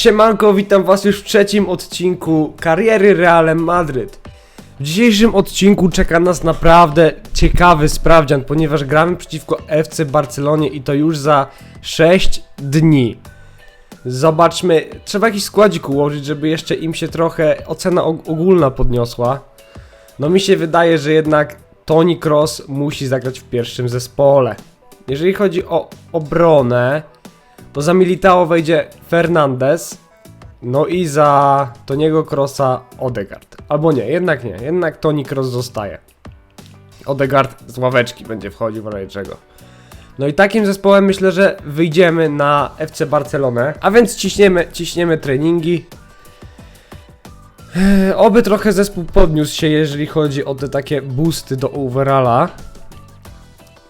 Siemanko, witam was już w trzecim odcinku kariery Realem Madryt. W dzisiejszym odcinku czeka nas naprawdę ciekawy sprawdzian, ponieważ gramy przeciwko FC Barcelonie i to już za 6 dni. Zobaczmy, trzeba jakiś składzik ułożyć, żeby jeszcze im się trochę ocena og- ogólna podniosła. No mi się wydaje, że jednak Toni Kroos musi zagrać w pierwszym zespole. Jeżeli chodzi o obronę, to za Militao wejdzie Fernandez, no i za Toniego Krosa Odegaard. Albo nie, jednak nie, jednak Toni Kroos zostaje. Odegaard z ławeczki będzie wchodził w razie czego. No i takim zespołem myślę, że wyjdziemy na FC Barcelonę, a więc ciśniemy, ciśniemy treningi. Oby trochę zespół podniósł się, jeżeli chodzi o te takie boosty do overalla.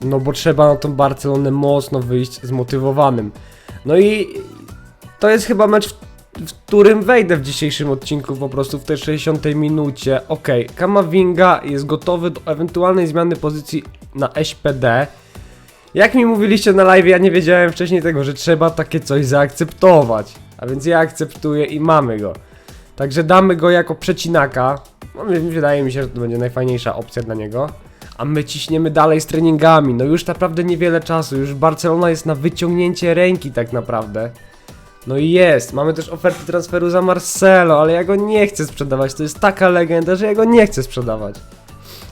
No bo trzeba na tą Barcelonę mocno wyjść zmotywowanym. No i to jest chyba mecz, w, w którym wejdę w dzisiejszym odcinku po prostu w tej 60 minucie. Okej, Kamavinga jest gotowy do ewentualnej zmiany pozycji na SPD. Jak mi mówiliście na live, ja nie wiedziałem wcześniej tego, że trzeba takie coś zaakceptować. A więc ja akceptuję i mamy go. Także damy go jako przecinaka. No, wydaje mi się, że to będzie najfajniejsza opcja dla niego. A my ciśniemy dalej z treningami. No już naprawdę niewiele czasu. Już Barcelona jest na wyciągnięcie ręki tak naprawdę. No i jest. Mamy też oferty transferu za Marcelo, ale ja go nie chcę sprzedawać. To jest taka legenda, że ja go nie chcę sprzedawać.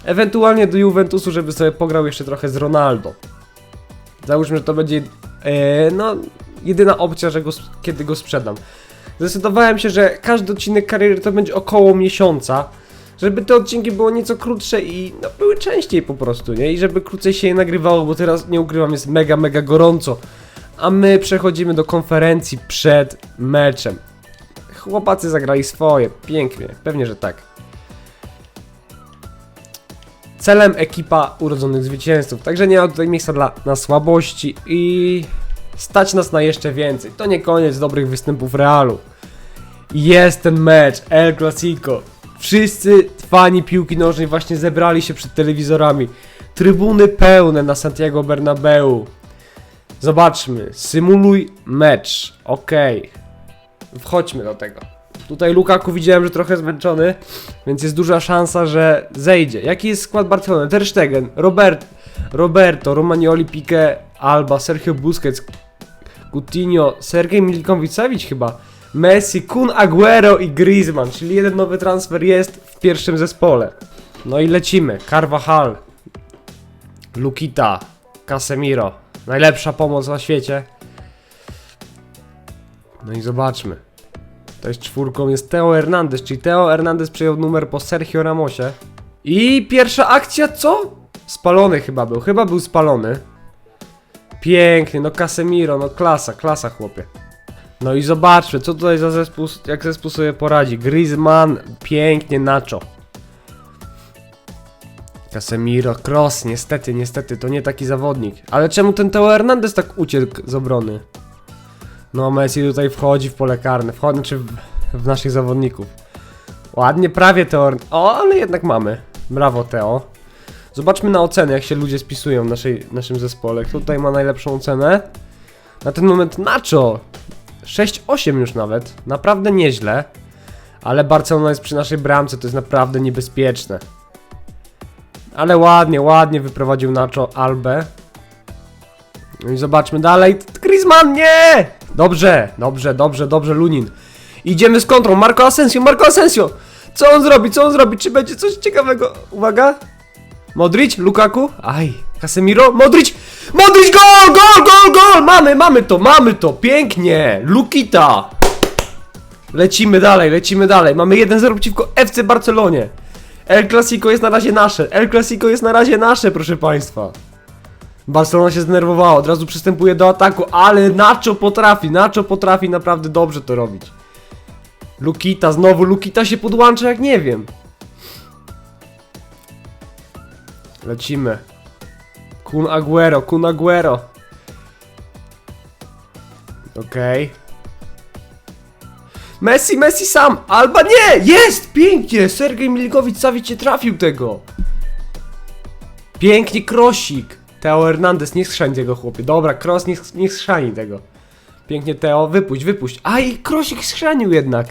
Ewentualnie do Juventusu, żeby sobie pograł jeszcze trochę z Ronaldo. Załóżmy, że to będzie e, no jedyna opcja, że go, kiedy go sprzedam. Zdecydowałem się, że każdy odcinek kariery to będzie około miesiąca, żeby te odcinki było nieco krótsze i no, były częściej po prostu, nie? I żeby krócej się je nagrywało, bo teraz nie ukrywam, jest mega, mega gorąco. A my przechodzimy do konferencji przed meczem. Chłopacy zagrali swoje, pięknie, pewnie, że tak. Celem ekipa urodzonych zwycięzców, także nie ma tutaj miejsca dla na słabości i stać nas na jeszcze więcej. To nie koniec dobrych występów Realu. Jest ten mecz, El Clasico. Wszyscy fani piłki nożnej właśnie zebrali się przed telewizorami. Trybuny pełne na Santiago Bernabeu. Zobaczmy, symuluj mecz. Okej. Wchodźmy do tego. Tutaj Lukaku widziałem, że trochę zmęczony, więc jest duża szansa, że zejdzie. Jaki jest skład Barcelony? Ter Stegen, Robert, Roberto, Romagnoli, Pique, Alba, Sergio Busquets, Coutinho, Sergej Milikowicz chyba, Messi, Kun Aguero i Griezmann, czyli jeden nowy transfer jest w pierwszym zespole. No i lecimy. Carvajal, Lukita, Casemiro. Najlepsza pomoc na świecie. No i zobaczmy. To jest czwórką, jest Teo Hernandez, czyli Teo Hernandez przejął numer po Sergio Ramosie. I pierwsza akcja, co? Spalony chyba był, chyba był spalony. Pięknie, no Casemiro, no klasa, klasa chłopie. No i zobaczmy, co tutaj za zespół, jak zespół sobie poradzi. Griezmann, pięknie, Nacho. Casemiro, Cross, niestety, niestety, to nie taki zawodnik. Ale czemu ten Teo Hernandez tak uciekł z obrony? No, Messi tutaj wchodzi w pole karne, wchodzi, znaczy w, w naszych zawodników. Ładnie, prawie Teo, o, ale jednak mamy. Brawo, Teo. Zobaczmy na oceny, jak się ludzie spisują w naszej, naszym zespole. Kto tutaj ma najlepszą ocenę? Na ten moment Nacho. 6-8 już nawet. Naprawdę nieźle. Ale Barcelona jest przy naszej bramce, to jest naprawdę niebezpieczne. Ale ładnie, ładnie wyprowadził Nacho Albę. No i zobaczmy dalej. Griezmann, nie! Dobrze, dobrze, dobrze, dobrze, Lunin. Idziemy z kontrą. Marco Asensio, Marco Asensio! Co on zrobi, co on zrobi? Czy będzie coś ciekawego? Uwaga. Modric, Lukaku, aj, Casemiro, Modric, Modric, gol, gol, gol, gol! Mamy, mamy to, mamy to, pięknie! Lukita! Lecimy dalej, lecimy dalej. Mamy 1-0 przeciwko FC Barcelonie. El Clasico jest na razie nasze. El Clasico jest na razie nasze, proszę państwa. Barcelona się zdenerwowała, od razu przystępuje do ataku, ale Nacho potrafi, Nacho potrafi naprawdę dobrze to robić. Lukita, znowu Lukita się podłącza jak nie wiem. Lecimy. Kun Aguero, Kun Aguero. Okej. Messi, Messi sam! Alba nie! Jest! Pięknie! Sergej Milikowicz Savic nie trafił tego! Pięknie, krosik! Teo Hernandez, nie schrzani tego chłopie. Dobra, cross, nie, nie tego. Pięknie Teo, wypuść, wypuść. A i Krosik schrzanił jednak.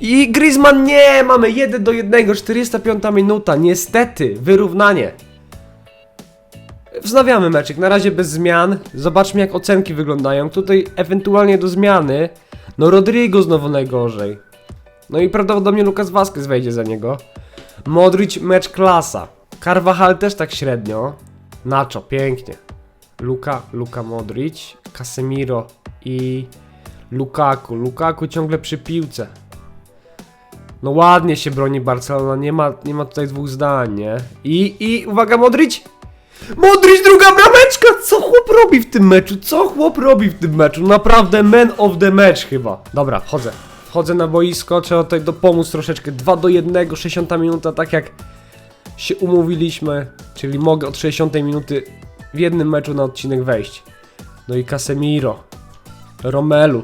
I Griezmann nie, mamy 1 do 1, 405 minuta, niestety, wyrównanie. Wznawiamy meczek, na razie bez zmian. Zobaczmy jak ocenki wyglądają. Tutaj ewentualnie do zmiany. No Rodrigo znowu najgorzej. No i prawdopodobnie Lukas Vazquez wejdzie za niego. Modric mecz klasa. Carvajal też tak średnio. Nacho, pięknie. Luka, Luka Modric, Casemiro i Lukaku. Lukaku ciągle przy piłce. No ładnie się broni Barcelona, nie ma, nie ma tutaj dwóch zdań, nie? I, i uwaga Modric! Modric, druga brameczka! Co chłop robi w tym meczu? Co chłop robi w tym meczu? Naprawdę man of the match chyba. Dobra, wchodzę. Wchodzę na boisko, trzeba tutaj dopomóc troszeczkę. 2 do 1, 60 minuta, tak jak się umówiliśmy. Czyli mogę od 60 minuty w jednym meczu na odcinek wejść. No i Casemiro. Romelu.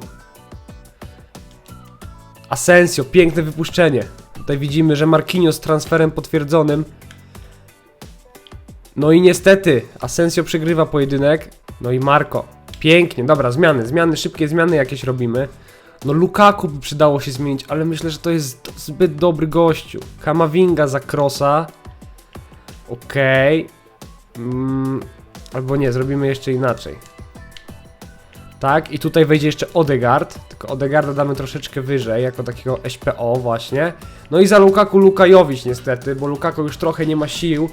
Asensio, piękne wypuszczenie. Tutaj widzimy, że Marquinhos transferem potwierdzonym. No i niestety, Asensio przegrywa pojedynek. No i Marco. Pięknie, dobra, zmiany, zmiany, szybkie zmiany jakieś robimy. No Lukaku by przydało się zmienić, ale myślę, że to jest zbyt dobry gościu. Kamavinga za Krosa. Okej. Mm, albo nie, zrobimy jeszcze inaczej. Tak, i tutaj wejdzie jeszcze Odegaard, tylko Odegaarda damy troszeczkę wyżej, jako takiego SPO właśnie. No i za Lukaku Lukajowicz niestety, bo Lukaku już trochę nie ma sił,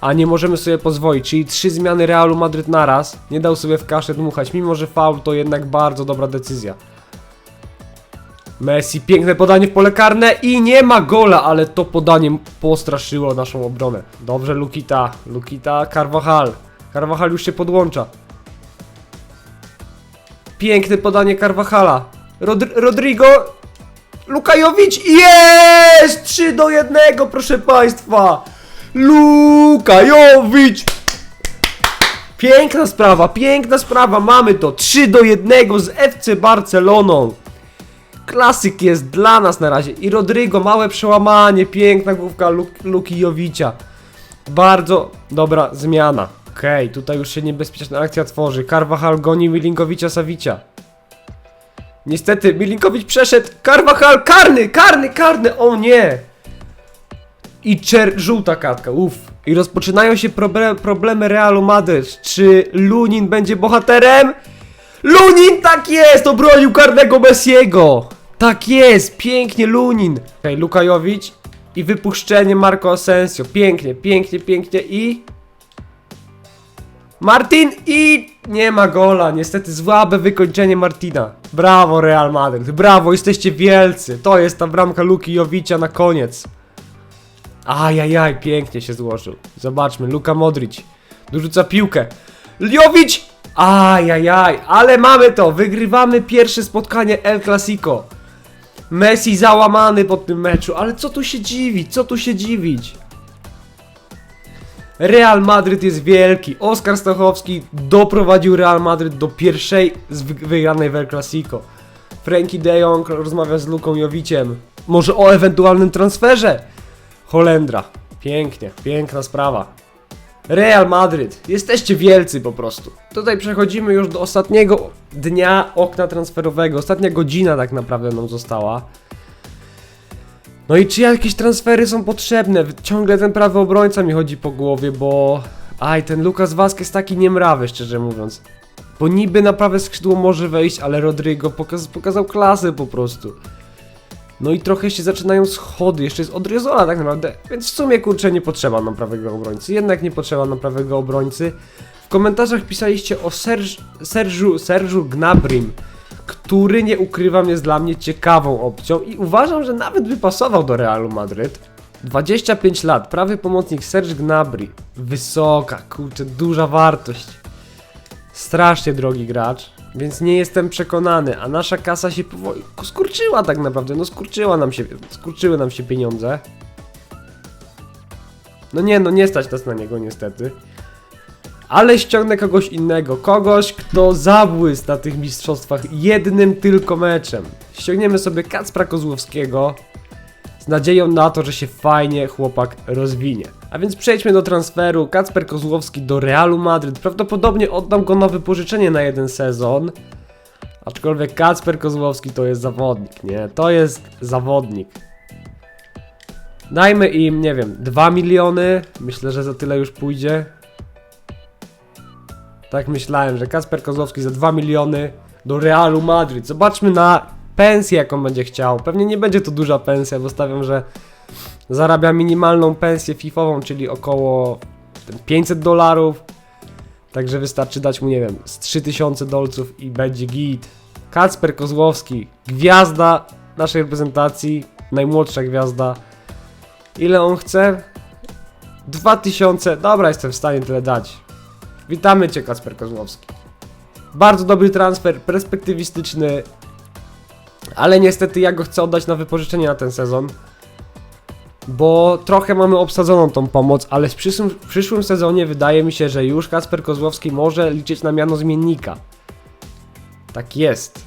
a nie możemy sobie pozwolić, czyli trzy zmiany Realu Madryt naraz. Nie dał sobie w kaszę dmuchać, mimo że faul to jednak bardzo dobra decyzja. Messi, piękne podanie w pole karne i nie ma gola, ale to podanie postraszyło naszą obronę. Dobrze Lukita, Lukita, Carvajal. Carvajal już się podłącza. Piękne podanie Carvajala. Rod Rodrigo. Lukajowicz. Jest! 3 do 1, proszę państwa. Lukajowicz. Piękna sprawa, piękna sprawa. Mamy to 3 do 1 z FC Barceloną. Klasyk jest dla nas na razie. I Rodrigo, małe przełamanie. Piękna główka Luk Lukijowicza. Bardzo dobra zmiana. Okej, tutaj już się niebezpieczna akcja tworzy. Carvajal goni Milinkowicza Savicia. Niestety, Milinkowicz przeszedł. Carvajal, karny, karny, karny, o nie! I czer, żółta kartka, uff. I rozpoczynają się proble problemy Realu Madryt. Czy Lunin będzie bohaterem? Lunin, tak jest! Obronił karnego Messiego! Tak jest, pięknie Lunin. Okej, Lukajowicz i wypuszczenie Marco Asensio. Pięknie, pięknie, pięknie i... Martin i nie ma gola, niestety słabe wykończenie Martina. Brawo Real Madrid, brawo, jesteście wielcy. To jest ta bramka Luki Jowicia na koniec. Ajajaj, pięknie się złożył. Zobaczmy, Luka Modric. Dorzuca piłkę. Liowicz! Ajajaj, ale mamy to, wygrywamy pierwsze spotkanie El Clasico. Messi załamany po tym meczu, ale co tu się dziwić, co tu się dziwić? Real Madryt jest wielki. Oskar Stachowski doprowadził Real Madryt do pierwszej wygranej w El Clasico. Frankie de Jong rozmawia z Luką Jowiciem. Może o ewentualnym transferze? Holendra. Pięknie, piękna sprawa. Real Madryt. Jesteście wielcy po prostu. Tutaj przechodzimy już do ostatniego dnia okna transferowego. Ostatnia godzina tak naprawdę nam została. No i czy jakieś transfery są potrzebne? Ciągle ten prawy obrońca mi chodzi po głowie, bo... Aj, ten Lukas Vazquez taki niemrawy, szczerze mówiąc. Bo niby na prawe skrzydło może wejść, ale Rodrigo pokaz pokazał klasę po prostu. No i trochę się zaczynają schody, jeszcze jest Odriozola tak naprawdę, więc w sumie kurczę nie potrzeba nam prawego obrońcy, jednak nie potrzeba nam prawego obrońcy. W komentarzach pisaliście o Serż, Serżu, Serżu Gnabrim, który nie ukrywam jest dla mnie ciekawą opcją i uważam, że nawet by pasował do Realu Madryt. 25 lat, prawy pomocnik Serge Gnabry, wysoka, kurczę, duża wartość. Strasznie drogi gracz, więc nie jestem przekonany, a nasza kasa się powoli skurczyła tak naprawdę, no skurczyła nam się, skurczyły nam się pieniądze. No nie, no nie stać nas na niego niestety. Ale ściągnę kogoś innego, kogoś, kto zabłysł na tych mistrzostwach jednym tylko meczem. Ściągniemy sobie Kacpra Kozłowskiego z nadzieją na to, że się fajnie chłopak rozwinie. A więc przejdźmy do transferu. Kacper Kozłowski do Realu Madryt. Prawdopodobnie oddam go na wypożyczenie na jeden sezon. Aczkolwiek Kacper Kozłowski to jest zawodnik, nie? To jest zawodnik. Dajmy im, nie wiem, 2 miliony. Myślę, że za tyle już pójdzie. Tak myślałem, że Kacper Kozłowski za 2 miliony do Realu Madryt. Zobaczmy na pensję, jaką będzie chciał. Pewnie nie będzie to duża pensja, bo stawiam, że zarabia minimalną pensję FIFową, czyli około ten 500 dolarów. Także wystarczy dać mu, nie wiem, z 3000 dolców i będzie git. Kacper Kozłowski, gwiazda naszej reprezentacji, najmłodsza gwiazda. Ile on chce? 2000. Dobra, jestem w stanie tyle dać. Witamy Cię, Kacper Kozłowski. Bardzo dobry transfer, perspektywistyczny, ale niestety ja go chcę oddać na wypożyczenie na ten sezon. Bo trochę mamy obsadzoną tą pomoc, ale w przyszłym, w przyszłym sezonie wydaje mi się, że już Kasper Kozłowski może liczyć na miano zmiennika. Tak jest.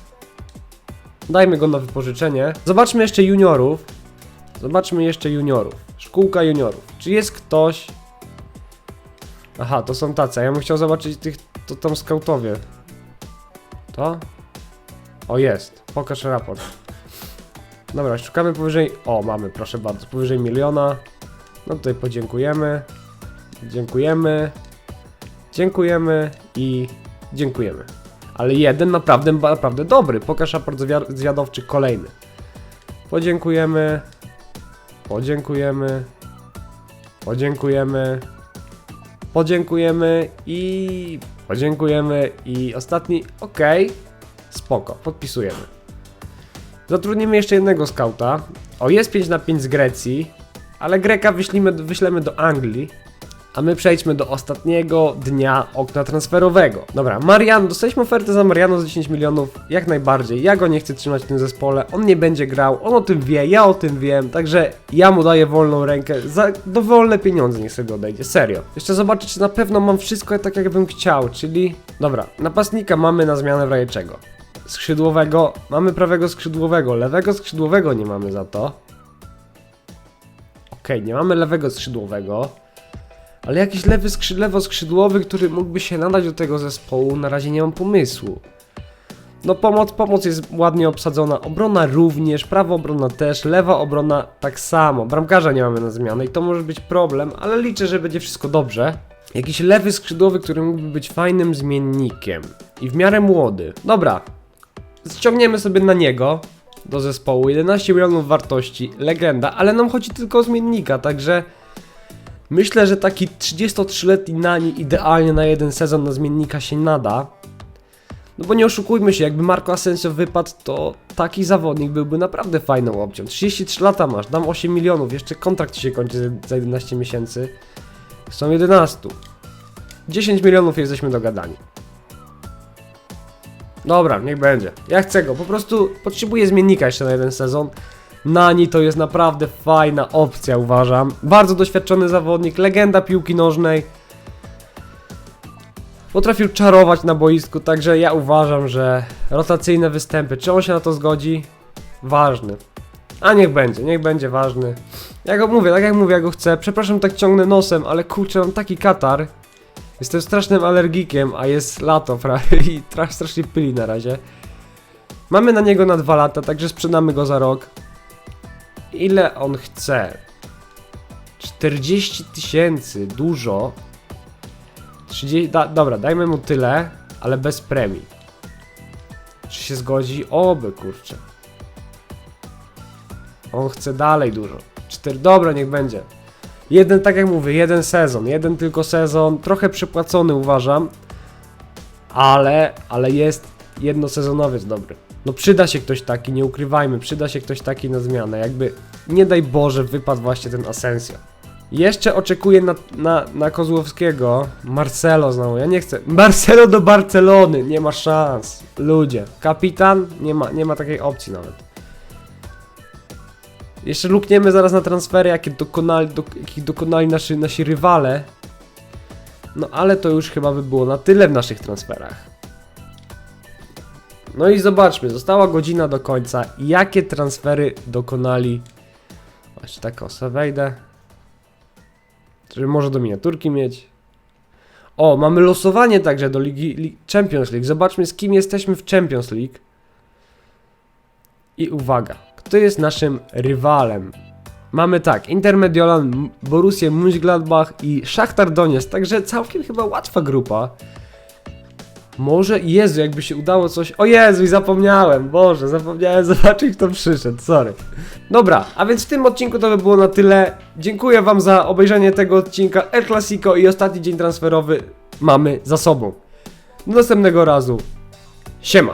Dajmy go na wypożyczenie. Zobaczmy jeszcze juniorów. Zobaczmy jeszcze juniorów. Szkółka juniorów. Czy jest ktoś... Aha, to są tacy. Ja bym chciał zobaczyć tych, to tam skautowie. To? O, jest. Pokaż raport. Dobra, szukamy powyżej. O, mamy, proszę bardzo, powyżej miliona. No tutaj podziękujemy. Dziękujemy. Dziękujemy i dziękujemy. Ale jeden naprawdę, naprawdę dobry. Pokaż raport zwiad- zwiadowczy kolejny. Podziękujemy. Podziękujemy. Podziękujemy. Podziękujemy i podziękujemy i ostatni. Okej. Spoko, podpisujemy. Zatrudnimy jeszcze jednego skauta. O, jest 5 na 5 z Grecji, ale Greka wyślimy, wyślemy do Anglii. A my przejdźmy do ostatniego dnia okna transferowego. Dobra, Marian, dostaliśmy ofertę za Mariano za 10 milionów, jak najbardziej. Ja go nie chcę trzymać w tym zespole, on nie będzie grał, on o tym wie, ja o tym wiem, także ja mu daję wolną rękę, za dowolne pieniądze niech sobie odejdzie, serio. Jeszcze zobaczę, czy na pewno mam wszystko tak, jakbym chciał, czyli... Dobra, napastnika mamy na zmianę w skrzydłowego, mamy prawego skrzydłowego, lewego skrzydłowego nie mamy za to. Okej, nie mamy lewego skrzydłowego, ale jakiś lewy skrzy, lewo skrzydłowy, który mógłby się nadać do tego zespołu, na razie nie mam pomysłu. No pomoc, pomoc jest ładnie obsadzona, obrona również, prawa obrona też, lewa obrona tak samo, bramkarza nie mamy na zmianę i to może być problem, ale liczę, że będzie wszystko dobrze. Jakiś lewy skrzydłowy, który mógłby być fajnym zmiennikiem i w miarę młody. Dobra, ściągniemy sobie na niego do zespołu 11 milionów wartości, legenda, ale nam chodzi tylko o zmiennika, także myślę, że taki 33-letni nani idealnie na jeden sezon na zmiennika się nada. No bo nie oszukujmy się, jakby Marco Asensio wypadł, to taki zawodnik byłby naprawdę fajną opcją. 33 lata masz, dam 8 milionów, jeszcze kontrakt się kończy za- za 11 miesięcy. Są 11. 10 milionów jesteśmy dogadani. Dobra, niech będzie. Ja chcę go, po prostu potrzebuję zmiennika jeszcze na jeden sezon. Nani to jest naprawdę fajna opcja, uważam. Bardzo doświadczony zawodnik, legenda piłki nożnej. Potrafił czarować na boisku, także ja uważam, że rotacyjne występy, czy on się na to zgodzi? Ważny. A niech będzie, niech będzie ważny. Ja go mówię, tak jak mówię, ja go chcę. Przepraszam, tak ciągnę nosem, ale kurczę, mam taki katar. Jestem strasznym alergikiem, a jest lato prawie i tra- strasznie pyli na razie. Mamy na niego na dwa lata, także sprzedamy go za rok. Ile on chce? 40 tysięcy, dużo. 30, da, dobra, dajmy mu tyle, ale bez premii. Czy się zgodzi? Oby, kurczę. On chce dalej dużo. 4, dobra, niech będzie. Jeden, tak jak mówię, jeden sezon, jeden tylko sezon, trochę przepłacony uważam, ale, ale jest jednosezonowiec dobry. No przyda się ktoś taki, nie ukrywajmy, przyda się ktoś taki na zmianę, jakby nie daj Boże wypadł właśnie ten Asensio. Jeszcze oczekuję na, na, na Kozłowskiego, Marcelo znowu, ja nie chcę, Marcelo do Barcelony, nie ma szans, ludzie, kapitan, nie ma, nie ma takiej opcji nawet. Jeszcze lukniemy zaraz na transfery, jakie dokonali, do, jakich dokonali nasi, nasi rywale. No ale to już chyba by było na tyle w naszych transferach. No i zobaczmy, została godzina do końca. Jakie transfery dokonali... Właśnie tak o, sobie wejdę. Żeby może do miniaturki mieć. O, mamy losowanie także do Ligi Li Champions League. Zobaczmy z kim jesteśmy w Champions League. I uwaga, kto jest naszym rywalem? Mamy tak, Inter Mediolan, M- Borussię Mönchengladbach i Szachtar Donetsk, także całkiem chyba łatwa grupa. Może, Jezu, jakby się udało coś... O Jezu, i zapomniałem, Boże, zapomniałem zobaczyć kto przyszedł, sorry. Dobra, a więc w tym odcinku to by było na tyle. Dziękuję wam za obejrzenie tego odcinka El Clasico i ostatni dzień transferowy mamy za sobą. Do następnego razu. Siema.